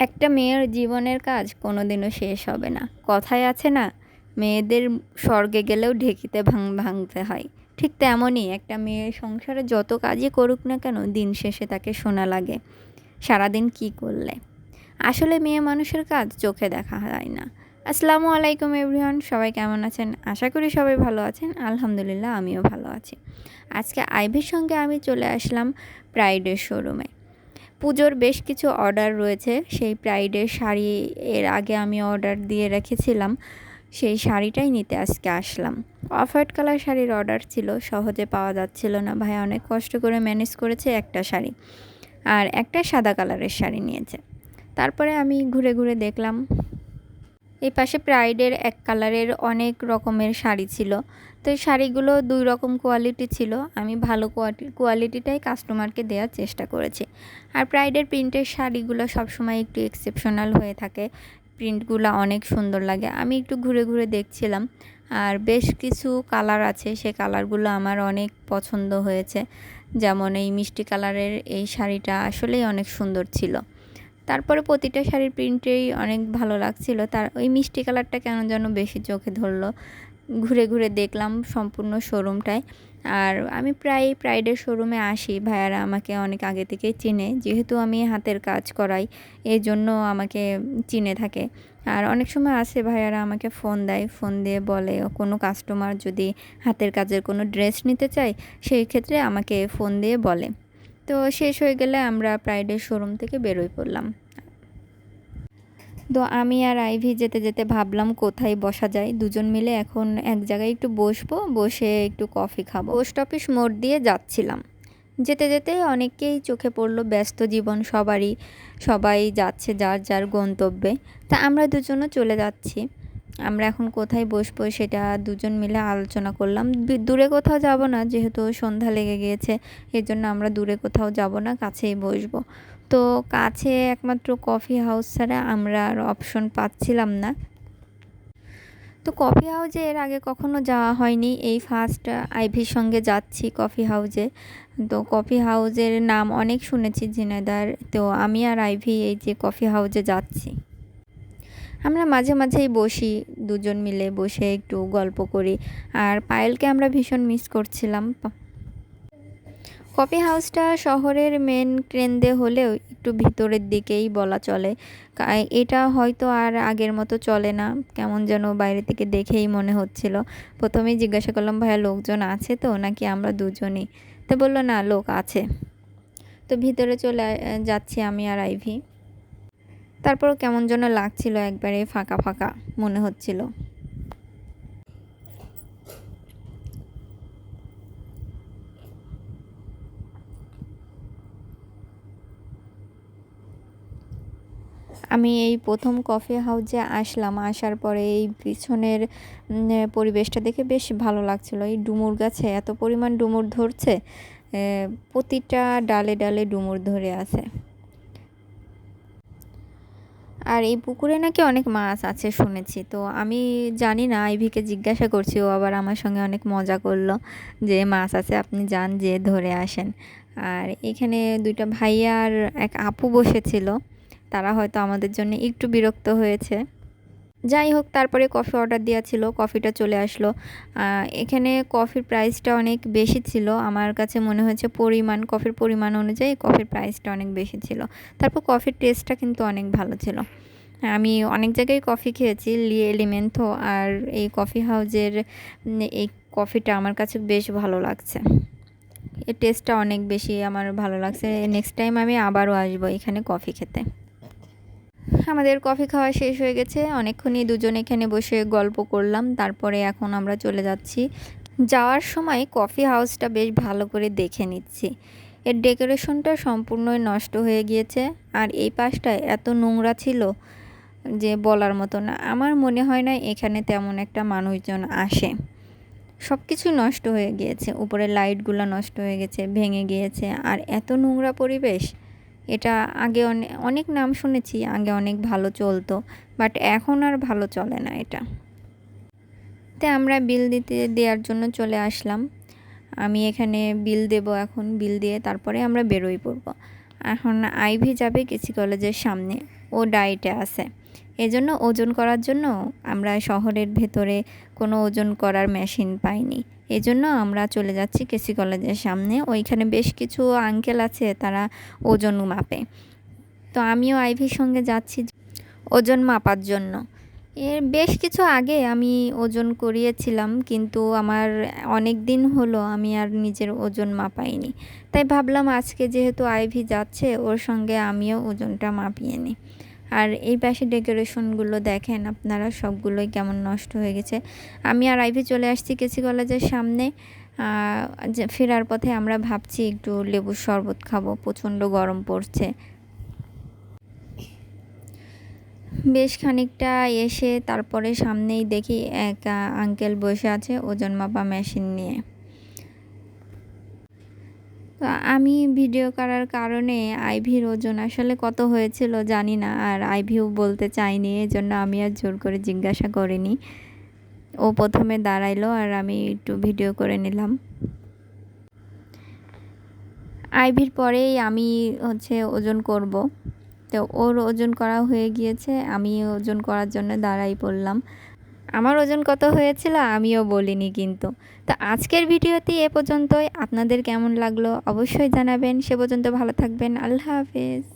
একটা মেয়ের জীবনের কাজ কোনোদিনও শেষ হবে না। কথায় আছে না, মেয়েদের স্বর্গে গেলেও ঢেকিতে ভাঙ ভাঙতে হয়। ঠিক তেমনই একটা মেয়ের সংসারে যত কাজই করুক না কেন, দিন শেষে তাকে শোনা লাগে। সারাদিন কি করলে? আসলে মেয়ে মানুষের কাজ চোখে দেখা যায় না। আসসালামু আলাইকুম এভরিওয়ান, সবাই কেমন আছেন? আশা করি সবাই ভালো আছেন। আলহামদুলিল্লাহ, আমিও ভালো আছি। আজকে আইভির সঙ্গে আমি চলে আসলাম প্রাইডের শোরুমে। পুজোর বেশ কিছু অর্ডার রয়েছে। সেই প্রাইডের শাড়ি এর আগে আমি অর্ডার দিয়ে রেখেছিলাম। সেই শাড়িটাই নিতে আজকে আসলাম। অফ হোয়াইট কালার শাড়ির অর্ডার ছিল, সহজে পাওয়া যাচ্ছিল না। ভাই অনেক কষ্ট করে ম্যানেজ করেছে একটা শাড়ি আর একটা সাদা কালারের শাড়ি নিয়েছে। তারপরে আমি ঘুরে ঘুরে দেখলাম এই পাশে প্রাইডের এক কালারের অনেক রকমের শাড়ি ছিল। তো এই শাড়িগুলো দুই রকম কোয়ালিটি ছিল। আমি ভালো কোয়ালিটিটাই কাস্টমারকে দেওয়ার চেষ্টা করেছি। আর প্রাইডের প্রিন্টের শাড়িগুলো সবসময় একটু এক্সেপশনাল হয়ে থাকে। প্রিন্টগুলো অনেক সুন্দর লাগে। আমি একটু ঘুরে ঘুরে দেখছিলাম। আর বেশ কিছু কালার আছে। সে কালারগুলো আমার অনেক পছন্দ হয়েছে। যেমন এই মিষ্টি কালারের এই শাড়িটা আসলেই অনেক সুন্দর ছিল। তারপরে প্রতিটা শাড়ির প্রিন্টেই অনেক ভালো লাগছিল। তার ওই মিষ্টি কালারটা কেন যেন বেশি চোখে ধরলো। ঘুরে ঘুরে দেখলাম সম্পূর্ণ শোরুমটায়। আর আমি প্রায় প্রাইডের শোরুমে আসি। ভাইয়ারা আমাকে অনেক আগে থেকেই চিনে। যেহেতু আমি হাতের কাজ করাই, এই জন্য আমাকে চিনে থাকে। আর অনেক সময় আসে ভাইয়ারা আমাকে ফোন দেয়। ফোন দিয়ে বলে, কোনো কাস্টমার যদি হাতের কাজের কোনো ড্রেস নিতে চায়, সেই ক্ষেত্রে আমাকে ফোন দিয়ে বলে। তো শেষ হয়ে গেলে আমরা প্রাইডের শোরুম থেকে বেরোই পড়লাম। তো আমি আর আইভি যেতে যেতে ভাবলাম কোথায় বসা যায়। দুজন মিলে এখন এক জায়গায় একটু বসবো, বসে একটু কফি খাব। পোস্ট অফিস মোড় দিয়ে যাচ্ছিলাম। যেতে যেতে অনেককেই চোখে পড়ল, ব্যস্ত জীবন সবারই, সবাই যাচ্ছে যার যার গন্তব্যে। তা আমরা দুজনও চলে যাচ্ছি। আমরা এখন কোথায় বসবো সেটা দুজন মিলে আলোচনা করলাম। দূরে কোথাও যাব না, যেহেতু সন্ধ্যা লেগে গিয়েছে এর জন্য আমরা দূরে কোথাও যাব না, কাছেই বসবো। তো কাছে একমাত্র কফি হাউস ছাড়া আমরা আর অপশন পাচ্ছিলাম না। তো কফি হাউজে এর আগে কখনো যাওয়া হয়নি, এই ফার্স্ট আইভির সঙ্গে যাচ্ছি কফি হাউজে তো কফি হাউজের নাম অনেক শুনেছি ঝিনাইদার তো আমি আর আইভি এই যে কফি হাউজে যাচ্ছি। আমরা মাঝে মাঝেই বসি, দুজন মিলে বসে একটু গল্প করি। আর পায়েলকে আমরা ভীষণ মিস করছিলাম। কফি হাউসটা শহরের মেন কেন্দ্রে হলেও একটু ভিতরের দিকেই বলা চলে। এটা হয়তো আর আগের মতো চলে না। কেমন যেন বাইরে থেকে দেখেই মনে হচ্ছিল। প্রথমেই জিজ্ঞাসা করলাম, ভাইয়া, লোকজন আছে তো? নাকি আমরা দুজনই? তো বলল, না, লোক আছে। তো ভিতরে চলে যাচ্ছি আমি আর আইভি। তারপরও কেমন যেন লাগছিল একবারে ফাঁকা ফাঁকা মনে হচ্ছিল। আমি এই প্রথম কফি হাউসে আসলাম, আসার পরে এই পিছনের পরিবেশটা দেখে বেশ ভালো লাগছিল। এই ডুমুর গাছে এত পরিমাণ ডুমুর ধরছে প্রতিটা ডালে ডালে ডুমুর ধরে আছে। আর এই পুকুরে নাকি অনেক মাছ আছে শুনেছি। তো আমি জানি না, আইভিকে জিজ্ঞাসা করছি, ও আবার আমার সঙ্গে অনেক মজা করল যে মাছ আছে, আপনি যান, যে ধরে আসেন। আর এখানে দুইটা ভাইয়া আর এক আপু বসেছিল, তারা হয়তো আমাদের জন্য একটু বিরক্ত হয়েছে। যাই হোক, তারপরে কফি অর্ডার দেওয়া ছিল, কফিটা চলে আসলো। এখানে কফির প্রাইসটা অনেক বেশি ছিল। আমার কাছে মনে হয়েছে পরিমাণ, কফির পরিমাণ অনুযায়ী কফির প্রাইসটা অনেক বেশি ছিল। তারপর কফির টেস্টটা কিন্তু অনেক ভালো ছিল। আমি অনেক জায়গায় কফি খেয়েছি, লি এলিমেন্থো আর এই কফি হাউজের এই কফিটা আমার কাছে বেশ ভালো লাগছে। এর টেস্টটা অনেক বেশি আমার ভালো লাগছে। নেক্সট টাইম আমি আবারও আসব এখানে কফি খেতে। আমাদের কফি খাওয়া শেষ হয়ে গেছে। অনেকক্ষণই দুজন এখানে বসে গল্প করলাম। তারপরে এখন আমরা চলে যাচ্ছি। যাওয়ার সময় কফি হাউসটা বেশ ভালো করে দেখে নিচ্ছি। এর ডেকোরেশনটা সম্পূর্ণই নষ্ট হয়ে গিয়েছে। আর এই পাশটায় এত নোংরা ছিল যে বলার মতো না। আমার মনে হয় না এখানে তেমন একটা মানুষজন আসে। সব কিছু নষ্ট হয়ে গিয়েছে। উপরে লাইটগুলো নষ্ট হয়ে গেছে, ভেঙে গিয়েছে। আর এত নোংরা পরিবেশ। এটা আগে অনেক নাম শুনেছি, আগে অনেক ভালো চলতো, বাট এখন আর ভালো চলে না এটা। তে আমরা বিল দিতে, দেওয়ার জন্য চলে আসলাম। আমি এখানে বিল দেব এখন, বিল দিয়ে তারপরে আমরা বেরোই পড়ব। এখন আইভি যাবে কেসি কলেজের সামনে, ও ডায়েটে আছে। এজন্য ওজন করার জন্য আমরা শহরের ভেতরে কোনো ওজন করার মেশিন পাইনি। এজন্য আমরা চলে যাচ্ছি কেসি কলেজের সামনে। ওইখানে বেশ কিছু আঙ্কেল আছে, তারা ওজন মাপে। তো আমিও আইভির সঙ্গে যাচ্ছি ওজন মাপার জন্য। এর বেশ কিছু আগে আমি ওজন করিয়েছিলাম, কিন্তু আমার অনেক দিন হলো আমি আর নিজের ওজন মাপাইনি। তাই ভাবলাম আজকে যেহেতু আইভি যাচ্ছে, ওর সঙ্গে আমিও ওজনটা মাপিয়ে নিই। আর এই পাশে ডেকোরেশনগুলো দেখেন, আপনারা সবগুলোই কেমন নষ্ট হয়ে গেছে। আমি আর আইভি চলে আসছি কেসি কলেজের সামনে। ফেরার পথে আমরা ভাবছি একটু লেবুর শরবত খাব, প্রচণ্ড গরম পড়ছে। বেশ খানিকটা এসে তারপরে সামনেই দেখি এক আঙ্কেল বসে আছে ওজন মাপা মেশিন নিয়ে। তো আমি ভিডিও করার কারণে আইভির ওজন আসলে কত হয়েছিল জানি না, আর আইভিও বলতে চাইনি এই জন্য আমি আর জোর করে জিজ্ঞাসা করিনি। ও প্রথমে দাঁড়াইলো আর আমি একটু ভিডিও করে নিলাম। আইভির পরেই আমি হচ্ছে ওজন করব। তো ওর ওজন করা হয়ে গিয়েছে, আমি ওজন করার জন্য দাঁড়াই পড়লাম। আমার ওজন কত হয়েছিল আমিও বলিনি কিন্তু। তো আজকের ভিডিওতে এ পর্যন্তই। আপনাদের কেমন লাগল অবশ্যই জানাবেন। সে পর্যন্ত ভালো থাকবেন। আল্লাহ হাফেজ।